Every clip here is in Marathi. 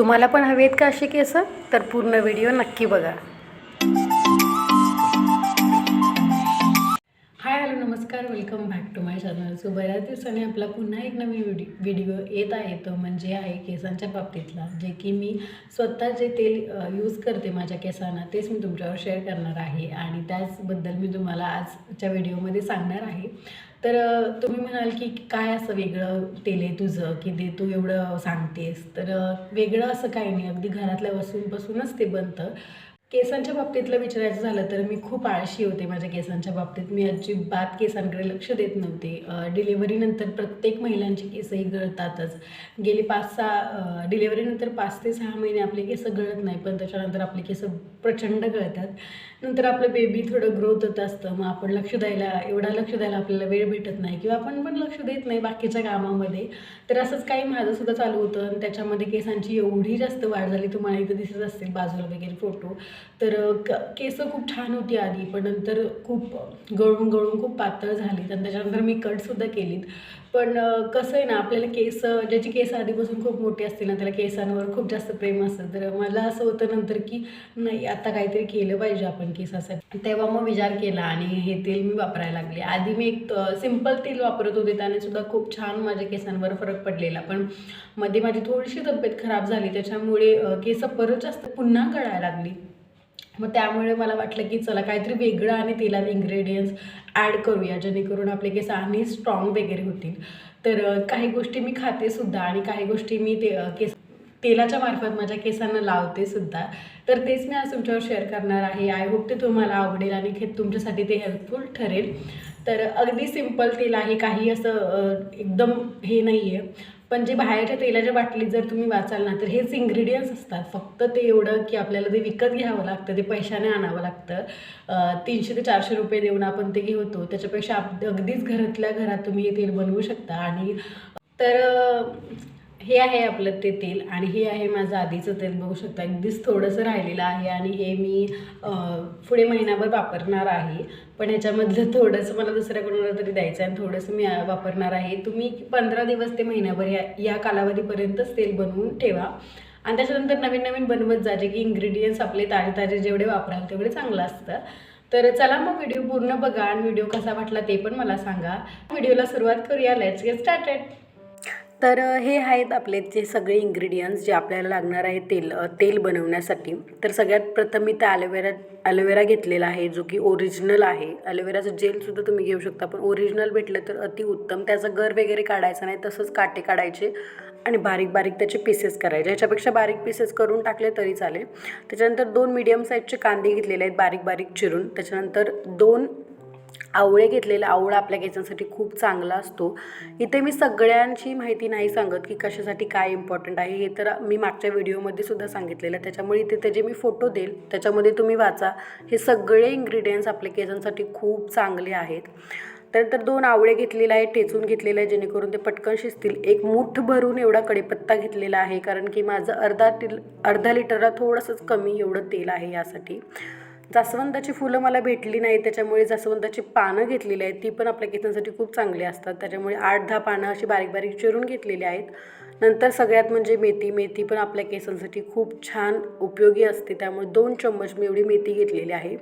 तुम्हाला पण हवेत का असे केस? तर पूर्ण व्हिडिओ नक्की बघा. नमस्कार welcome back to my channel so बऱ्याच दिवसांनी आपला पुन्हा एक नवीन व्हिडिओ व्हिडिओ येत आहे. तो म्हणजे आहे केसांच्या बाबतीतला जे की मी स्वतः जे तेल यूज करते माझ्या केसांना तेच मी तुमच्यावर शेअर करणार आहे. आणि त्याचबद्दल मी तुम्हाला आजच्या व्हिडिओमध्ये सांगणार आहे. तर तुम्ही म्हणाल की काय असं वेगळं तेल आहे तुझं की ते तू एवढं सांगतेस. तर वेगळं असं काही नाही. अगदी घरातल्या वस्तूंपासूनच ते बनतं. केसांच्या बाबतीतलं विचारायचं झालं तर मी खूप आळशी होते माझ्या केसांच्या बाबतीत. मी अजिबात केसांकडे लक्ष देत नव्हते. डिलेवरीनंतर प्रत्येक महिलांची केसही गळतातच. गेले पाच सहा डिलेवरीनंतर पाच ते सहा महिने आपले केस गळत नाही पण त्याच्यानंतर आपले केस प्रचंड गळतात. नंतर आपलं बेबी थोडं ग्रोथ होत असतं. मग आपण लक्ष द्यायला एवढा लक्ष द्यायला आपल्याला वेळ भेटत नाही किंवा आपण पण लक्ष देत नाही बाकीच्या कामामध्ये. तर असंच काही माझंसुद्धा चालू होतं आणि त्याच्यामध्ये केसांची एवढी जास्त वाढ झाली तुम्हाला इथं दिसत असतील बाजूला वगैरे फोटो तर क केस खूप छान होती आधी पण नंतर खूप गळून गळून खूप पातळ झाली आणि त्याच्यानंतर मी कटसुद्धा केलीत. पण कसं आहे ना आपल्याला केस ज्याची केस आधीपासून खूप मोठी असतील ना त्याला केसांवर खूप जास्त प्रेम असतं. तर मला असं होतं नंतर की नाही आता काहीतरी केलं पाहिजे आपण केसासाठी. तेव्हा मग विचार केला आणि हे तेल मी वापरायला लागले. आधी मी एक सिंपल तेल वापरत होते त्याने सुद्धा खूप छान माझ्या केसांवर फरक पडलेला. पण मध्ये माझी थोडीशी तब्येत खराब झाली त्याच्यामुळे केस परत जास्त पुन्हा कळायला लागली. मग त्यामुळे मला वाटलं की चला काहीतरी वेगळं आणि तेलात इन्ग्रेडियंट्स ॲड करूया जेणेकरून आपले केस आणि स्ट्रॉंग वगैरे होतील. तर काही गोष्टी मी खाते सुद्धा आणि काही गोष्टी मी ते केस तेलाच्या मार्फत माझ्या केसांना लावते सुद्धा. तर तेच मी आज तुमच्यावर शेअर करणार आहे. आय होप ते तुम्हाला आवडेल आणि हे तुमच्यासाठी ते हेल्पफुल ठरेल. तर अगदी सिंपल तेल आहे काही असं एकदम हे नाही आहे पण जे बाहेरच्या तेलाच्या बाटलीत जर तुम्ही वाचाल ना तर हेच इन्ग्रेडियंट्स असतात. फक्त ते एवढं की आपल्याला ते विकत घ्यावं लागतं ते पैशाने आणावं लागतं. तीनशे ते चारशे रुपये देऊन आपण ते घेतो. त्याच्यापेक्षा आप अगदीच घरातल्या घरात तुम्ही हे तेल बनवू शकता. आणि तर हे आहे आपलं ते तेल आणि हे आहे माझं आधीचं तेल. बघू शकता अगदीच थोडंसं राहिलेलं आहे आणि हे मी पुढे महिनाभर वापरणार आहे. पण ह्याच्यामधलं थोडंसं मला दुसऱ्या कोणाला तरी द्यायचं आहे आणि थोडंसं मी वापरणार आहे. तुम्ही पंधरा दिवस ते महिनाभर या या कालावधीपर्यंतच तेल बनवून ठेवा. आणि त्याच्यानंतर नवीन नवीन बनवत जा. जे की इन्ग्रेडियंट्स आपले ताजे ताजे जेवढे वापराल तेवढे चांगलं असतं. तर चला मग व्हिडिओ पूर्ण बघा आणि व्हिडिओ कसा वाटला ते पण मला सांगा. व्हिडिओला सुरुवात करूया. लेट्स गेट स्टार्टेड तर हे आहेत आपले जे सगळे इंग्रेडियंट्स जे आपल्याला लागणार आहे तेल तेल बनवण्यासाठी. तर सगळ्यात प्रथम मी त्या ॲलोवेरा ॲलोवेरा घेतलेला आहे जो की ओरिजिनल आहे. ॲलोवेराचं जेलसुद्धा तुम्ही घेऊ शकता पण ओरिजिनल भेटलं तर अतिउत्तम त्याचा गर वगैरे काढायचा नाही तसंच काटे काढायचे आणि बारीक बारीक त्याचे पीसेस करायचे. ह्याच्यापेक्षा बारीक पीसेस करून टाकले तरी चालेल. त्याच्यानंतर दोन मीडियम साईजचे कांदे घेतलेले आहेत बारीक बारीक चिरून. त्याच्यानंतर दोन आवळे घेतलेला आवळा आपल्या केसांसाठी खूप चांगला असतो. इथे मी सगळ्यांची माहिती नाही सांगत की कशासाठी काय इम्पॉर्टंट आहे. हे तर मी मागच्या व्हिडिओमध्ये सुद्धा सांगितलेलं आहे. त्याच्यामुळे इथे त्याचे मी फोटो देईल त्याच्यामध्ये तुम्ही वाचा. हे सगळे इन्ग्रेडियंट्स आपल्या केसांसाठी खूप चांगले आहेत. त्यानंतर दोन आवळे घेतलेले आहे ठेचून घेतलेलं आहे जेणेकरून ते पटकन शिजतील. एक मूठ भरून एवढा कढीपत्ता घेतलेला आहे कारण की माझं अर्धा टिल अर्धा लिटरला थोडंसंच कमी एवढं तेल आहे यासाठी. जास्वंदाची फुलं मला भेटली नाही त्याच्यामुळे जास्वंदाची पानं घेतलेली आहेत. ती पण आपल्या केसांसाठी खूप चांगली असतात. त्याच्यामुळे आठ दहा पानं अशी बारीक बारीक चिरून घेतलेली आहेत. नंतर सगळ्यात म्हणजे मेथी मेथी पण आपल्या केसांसाठी खूप छान उपयोगी असते. त्यामुळे दोन चम्मच मी एवढी मेथी घेतलेली आहे.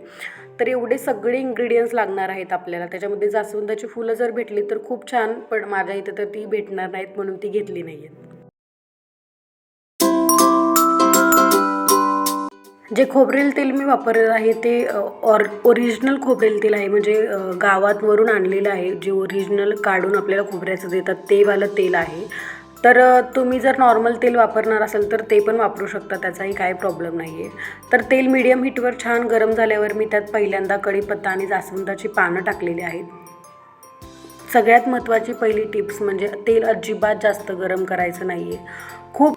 तर एवढे सगळे इन्ग्रेडियंट्स लागणार आहेत आपल्याला. त्याच्यामध्ये जास्वंदाची फुलं जर भेटली तर खूप छान पण माझ्या इथं तर ती भेटणार नाहीत म्हणून ती घेतली नाही आहेत जे खोबरेल तेल मी वापरत आहे ते ऑर ओरिजिनल खोबरेल तेल आहे. म्हणजे गावात वरून आणलेलं आहे. जे ओरिजिनल काढून आपल्याला खोबऱ्याचं देतात तेवालं तेल आहे. तर तुम्ही जर नॉर्मल तेल वापरणार असाल तर ते पण वापरू शकता. त्याचाही काही प्रॉब्लेम नाही आहे तर तेल मीडियम हीटवर छान गरम झाल्यावर मी त्यात पहिल्यांदा कढीपत्ता आणि जास्वंदाची पानं टाकलेली आहेत. सगळ्यात महत्त्वाची पहिली टिप्स म्हणजे तेल अजिबात जास्त गरम करायचं नाही आहे खूप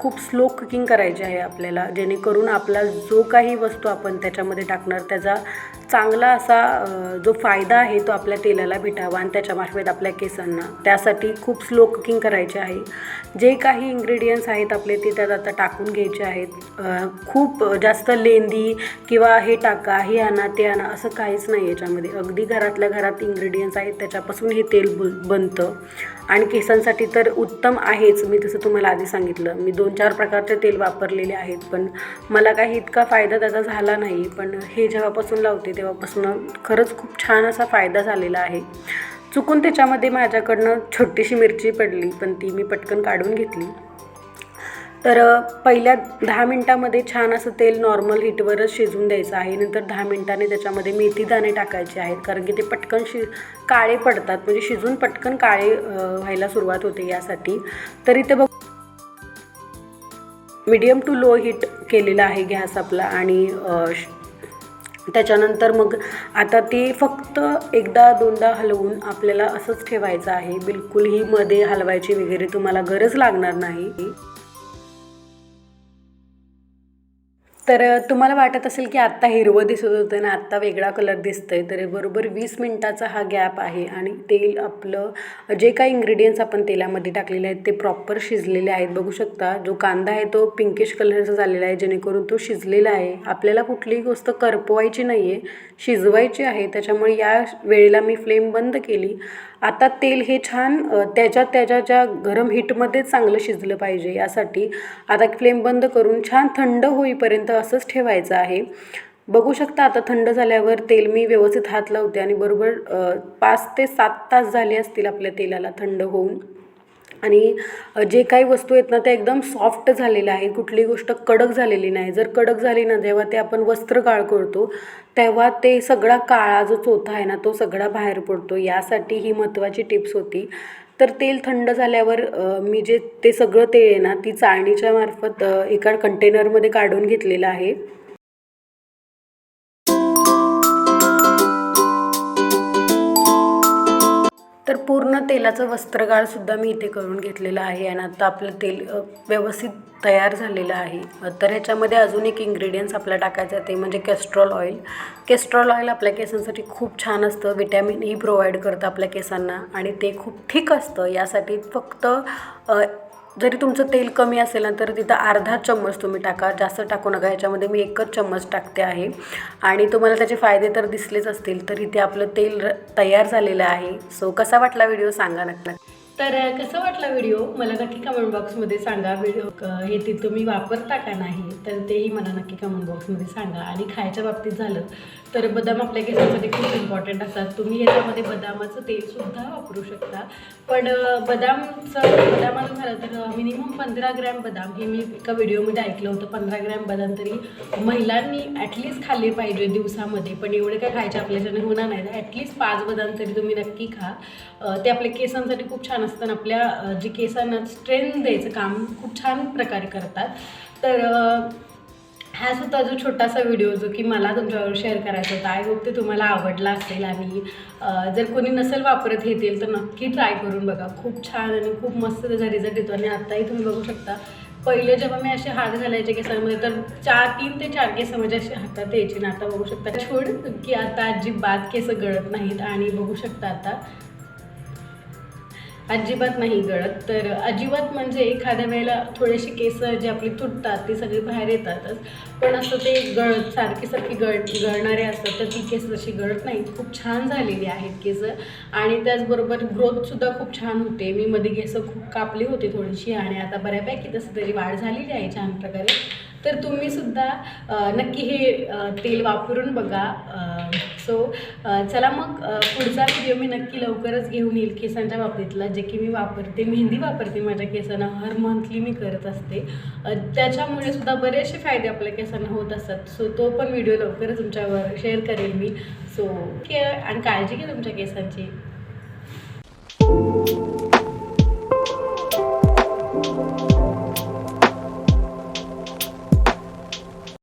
खूप स्लो कुकिंग करायची आहे आपल्याला जेणेकरून आपला जो काही वस्तू आपण त्याच्यामध्ये टाकणार त्याचा चांगला असा जो फायदा आहे तो आपल्या तेलाला भेटावा आणि त्याच्या मार्फत आपल्या केसांना. त्यासाठी खूप स्लो कुकिंग करायचे आहे. जे काही इंग्रेडियंट्स आहेत आपले ते त्यात आता टाकून घ्यायचे आहेत. खूप जास्त लेंदी किंवा हे टाका हे आणा ते आणा असं काहीच नाही याच्यामध्ये. अगदी घरातल्या घरात इंग्रेडियंट्स आहेत त्याच्यापासून हे तेल बनतं. आणि केसांसाठी तर उत्तम आहेच. मी तसं तुम्हाला आधी सांगितलं. मी दोन चार प्रकारचे तेल वापरलेले आहेत पण मला काही इतका फायदा त्याचा झाला नाही. पण हे जेव्हापासून लावते तेव्हापासून खरंच खूप छान असा फायदा झालेला आहे. चुकून त्याच्यामध्ये माझ्याकडनं छोटीशी मिरची पडली पण ती मी पटकन काढून घेतली. तर पहिल्या दहा मिनटामध्ये छान असं तेल नॉर्मल हीटवरच शिजवून द्यायचं आहे. नंतर दहा मिनटाने त्याच्यामध्ये मेथी दाणे टाकायचे आहेत कारण की ते पटकन शि काळे पडतात. म्हणजे शिजून पटकन काळे व्हायला सुरुवात होते यासाठी. तर इथे बघ मीडियम टू लो हीट केलेला आहे गॅस आपला आणि त्याच्यानंतर मग आता ते फक्त एकदा दोनदा हलवून आपल्याला असंच ठेवायचं आहे. बिलकुलही मध्ये हलवायची वगैरे तुम्हाला गरज लागणार नाही. तर तुम्हाला वाटत असेल की आत्ता हिरवं दिसत होतं ना आत्ता वेगळा कलर दिसतंय तर बरोबर वीस मिनटाचा हा गॅप आहे आणि तेल आपलं जे काही इंग्रेडियंट्स आपण तेलामध्ये टाकलेले आहेत ते प्रॉपर शिजलेले आहेत. बघू शकता जो कांदा आहे तो पिंकिश कलरचा झालेला आहे जेणेकरून तो शिजलेला आहे. आपल्याला कुठलीही गोष्ट करपवायची नाही आहे शिजवायची आहे. त्याच्यामुळे या वेळेला मी फ्लेम बंद केली. आता तेल हे छान त्याच्या त्याच्या ज्या गरम हिटमध्ये चांगलं शिजलं पाहिजे यासाठी. आता फ्लेम बंद करून छान थंड होईपर्यंत असंच ठेवायचं आहे. बघू शकता आता थंड झाल्यावर तेल मी व्यवस्थित हात लावते आणि बरोबर पाच ते सात तास झाले असतील आपल्या तेलाला थंड होऊन. आणि जे काही वस्तू आहेत ना त्या एकदम सॉफ्ट झालेल्या आहेत. कुठली गोष्ट कडक झालेली नाही. जर कडक झाली ना जेव्हा ते आपण वस्त्र काळ करतो तेव्हा ते सगळा काळा जो चोथा आहे ना तो सगळा बाहेर पडतो. यासाठी ही महत्त्वाची टिप्स होती. तर तेल थंड झाल्यावर मी जे ते सगळं तेल आहे ना ती चाळणीच्या मार्फत एका कंटेनरमध्ये काढून घेतलेलं आहे. तर पूर्ण तेलाचं वस्त्रगाळसुद्धा मी इथे करून घेतलेलं आहे आणि आता आपलं तेल व्यवस्थित तयार झालेलं आहे. तर ह्याच्यामध्ये अजून एक इंग्रेडियंट्स आपला टाकायचं आहे ते म्हणजे केस्ट्रॉल ऑइल केस्ट्रॉल ऑइल आपल्या केसांसाठी खूप छान असतं विटॅमिन ई प्रोव्हाइड करतं आपल्या केसांना आणि ते खूप ठीक असतं. यासाठी फक्त जरी तुमचं तेल कमी असेल ना तर तिथं अर्धा चम्मच तुम्ही टाका. जास्त टाकू नका ह्याच्यामध्ये मी एकच चम्मच टाकते आहे. आणि तुम्हाला त्याचे फायदे तर दिसलेच असतील तर इथे आपलं तेल तयार झालेलं आहे. सो कसा वाटला व्हिडिओ सांगा नक्की. तर कसा वाटला व्हिडिओ? मला नक्की कमेंट बॉक्समध्ये सांगा. व्हिडिओ क- हे ते तुम्ही वापरता का नाही? तर तेही मला नक्की कमेंट बॉक्समध्ये सांगा. आणि खायच्या बाबतीत झालं तर बदाम आपल्या केसांसाठी खूप इम्पॉर्टंट असतात. तुम्ही याच्यामध्ये बदामाचं तेलसुद्धा वापरू शकता. पण बदामचं बदामाचं झालं तर मिनिमम पंधरा ग्रॅम बदाम हे मी एका व्हिडिओमध्ये ऐकलं होतं. पंधरा ग्रॅम बदाम तरी महिलांनी ॲटलिस्ट खाल्ले पाहिजे दिवसामध्ये. पण एवढे काय खायचे आपल्याच्याने होणार नाही ॲटलिस्ट पाच बदाम तरी तुम्ही नक्की खा. ते आपल्या केसांसाठी खूप छान असताना आपल्या जे केसांना स्ट्रेंथ द्यायचं काम खूप छान प्रकारे करतात. तर हा सुद्धा जो छोटासा व्हिडिओ जो की मला तुमच्यावर शेअर करायचा होता आय होप ते तुम्हाला आवडला असेल आणि जर कोणी नसेल वापरत येतील तर नक्की ट्राय करून बघा. खूप छान आणि खूप मस्त त्याचा रिझल्ट येतो आणि आत्ताही तुम्ही बघू शकता. पहिले जेव्हा मी असे हात घालायचे केसांमध्ये तर चार तीन ते चार केस म्हणजे असे हातात यायचे ना आता बघू शकता. छोड की आता अजिबात केस गळत नाहीत आणि बघू शकता आता. अजिबात नाही गळत. तर अजिबात म्हणजे एखाद्या वेळेला थोडेसे केस जे आपली तुटतात ते सगळे बाहेर येतातच. पण असं ते गळत सारखी सारखी गळ गळणारे असतात तर ती केस जशी गळत नाही खूप छान झालेली आहेत केस. आणि त्याचबरोबर ग्रोथसुद्धा खूप छान होते. मी मध्ये केस खूप कापली होती थोडीशी आणि आता बऱ्यापैकी तसं तरी वाढ झालेली आहे छान प्रकारे. तर तुम्ही सुद्धा नक्की हे तेल वापरून बघा. सो चला मग पुढचा व्हिडिओ मी नक्की लवकरच घेऊन येईल केसांच्या बाबतीतला. जे की मी वापरते मेहंदी वापरते माझ्या केसांना. हर मंथली मी करत असते. त्याच्यामुळे सुद्धा बरेचसे फायदे आपल्या केसांना होत असतात. सो तो पण व्हिडिओ लवकरच तुमच्यावर शेअर करेल मी. सो केअर आणि काळजी घ्या तुमच्या केसांची.